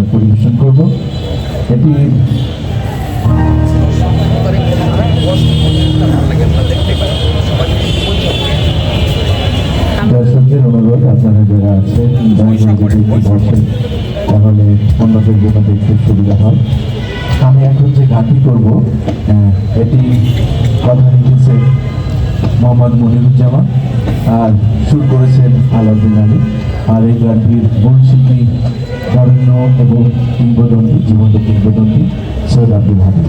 সামনে পরিবেশন করব। এটি দর্শকদের অনুরোধ, আপনারা যারা আছেন বসেন তাহলে অন্যদের জন্য দেখতে সুবিধা হয়। আমি এখন যে গানটি করব এটি মোহাম্মদ মনিরুজ্জামান, আর সুর করেছেন আলাউদ্দিন আলী। আর এই গানটির মূল শিল্পী বরেণ্য এবং কিংবদন্তি, জীবন্ত কিংবদন্তি সৈয়দ আব্দুল হামিদ।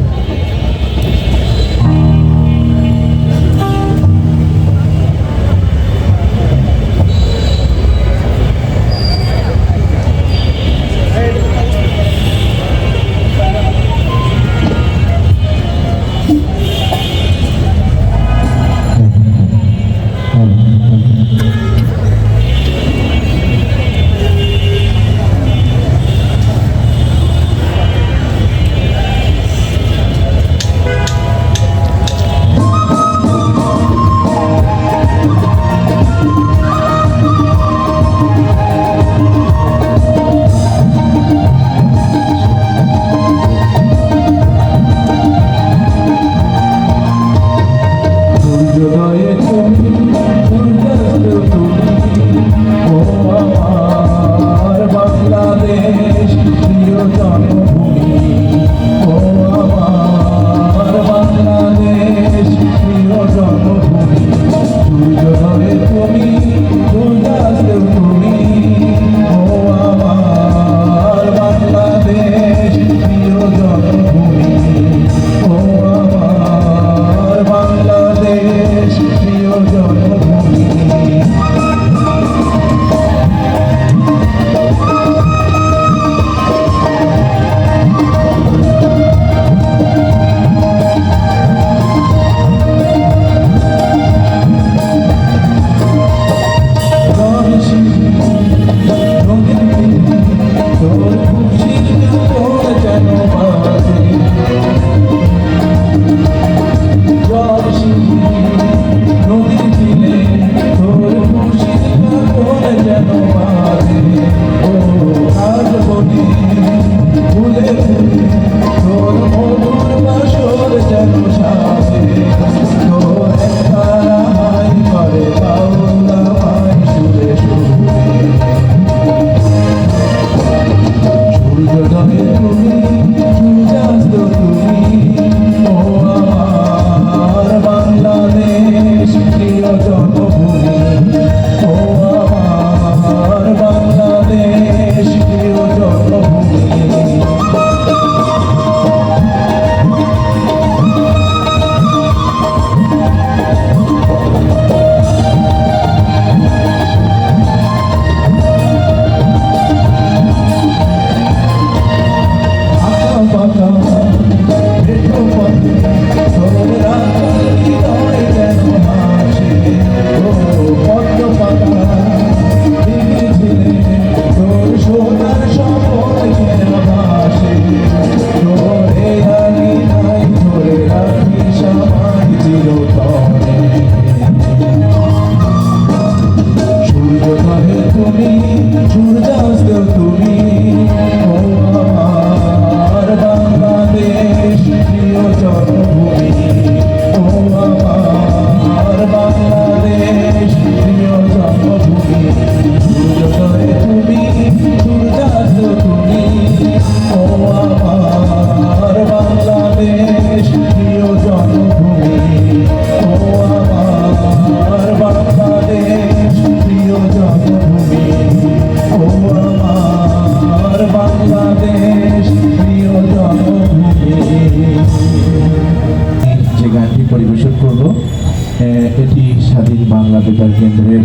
বেতার কেন্দ্রের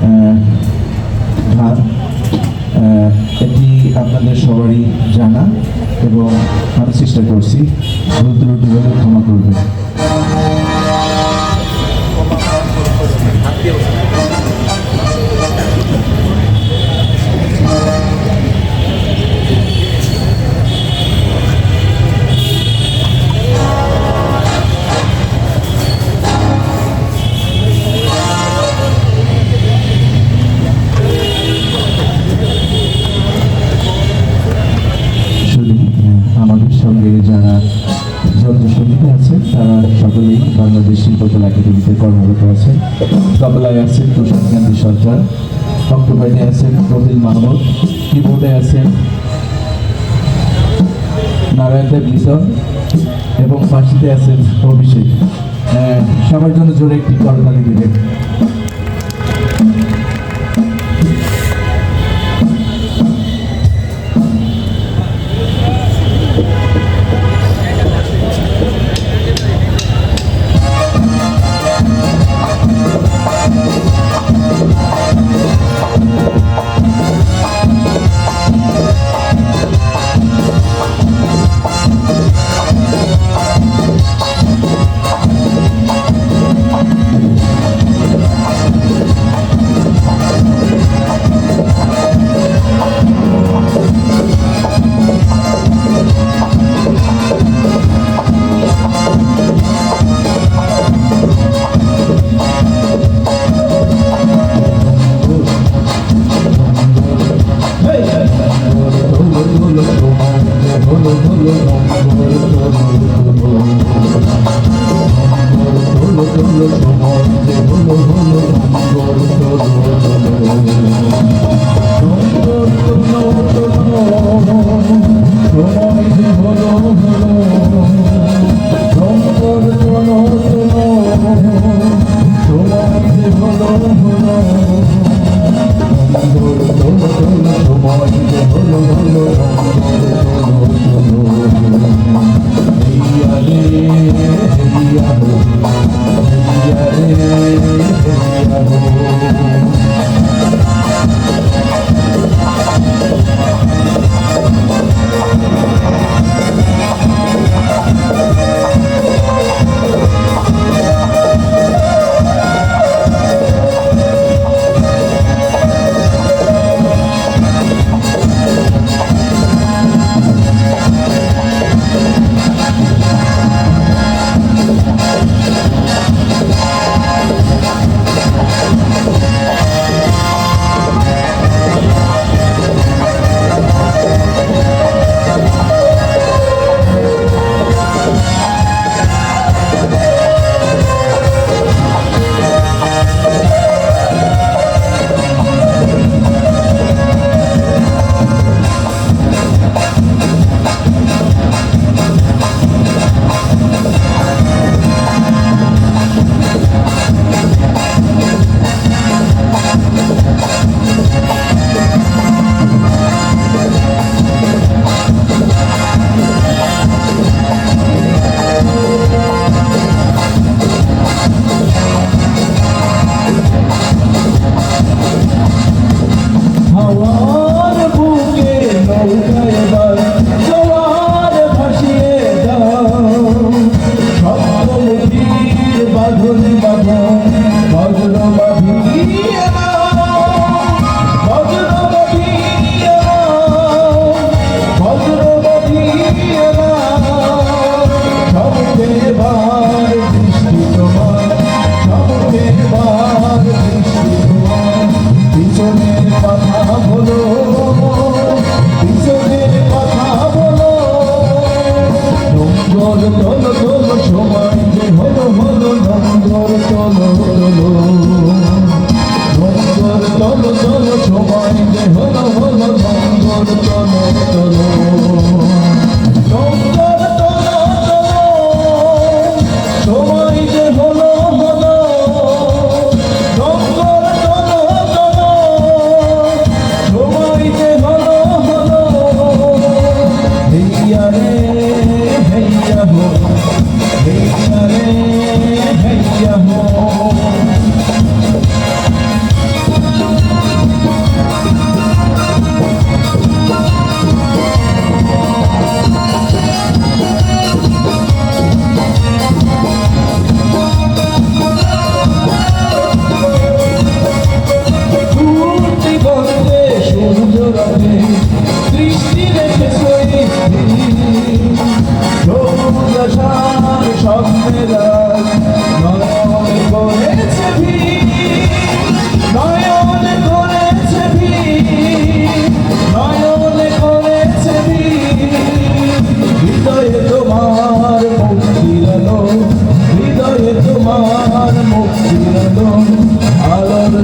আহ, এটি আপনাদের সবারই জানা এবং আমি চেষ্টা করছি ভুল ত্রুটি ক্ষমা করবেন। অক্টোপাইডে আছেন রবিল মাহমুদ, কিবোর্ডে আছেন নারায়ণ দেব লিসন এবং ফাঁসিতে আছেন অভিষেক। সবার জন্য জোরে একটি করতালি দিবেন। ভুলো ভুলো গান করতো আমার মুক্তির আলোর